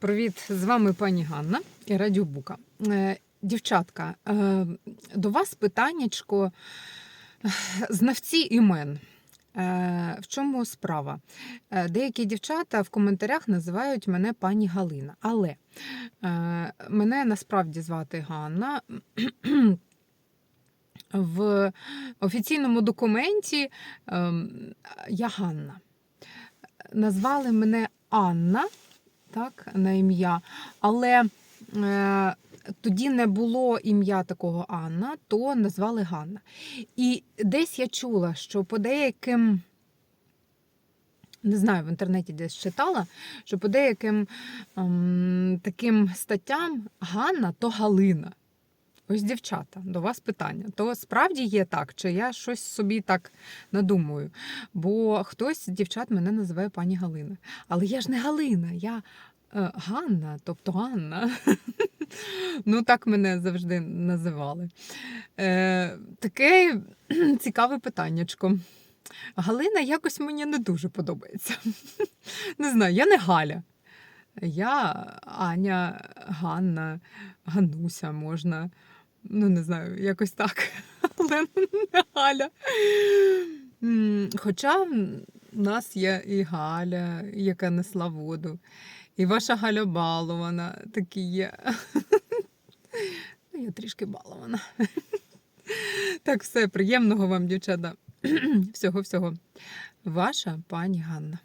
Привіт, з вами пані Ганна і Радіо Бука. Е, Дівчатка, е, до вас питаннячко е, знавці імен. В чому справа? Деякі дівчата в коментарях називають мене пані Галина, але мене насправді звати Ганна. В офіційному документі ем, я Ганна. Назвали мене Анна, так, на ім'я, але е, тоді не було ім'я такого Анна, то назвали Ганна. І десь я чула, що по деяким, не знаю, в інтернеті десь читала, що по деяким ем, таким статтям Ганна то Галина. Ось дівчата, до вас питання. То справді є так, чи я щось собі так надумую? Бо хтось з дівчат мене називає пані Галина. Але я ж не Галина, я е, Ганна, тобто Ганна. ну, так мене завжди називали. Е, таке цікаве питаннячко. Галина якось мені не дуже подобається. не знаю, я не Галя. Я Аня, Ганна, Гануся можна. Ну, не знаю, якось так. Але не Галя. Хоча в нас є і Галя, яка несла воду, і ваша Галя балована такі є. Ну, я трішки балована. Так, все, приємного вам, дівчата. Всього-всього. Ваша пані Ганна.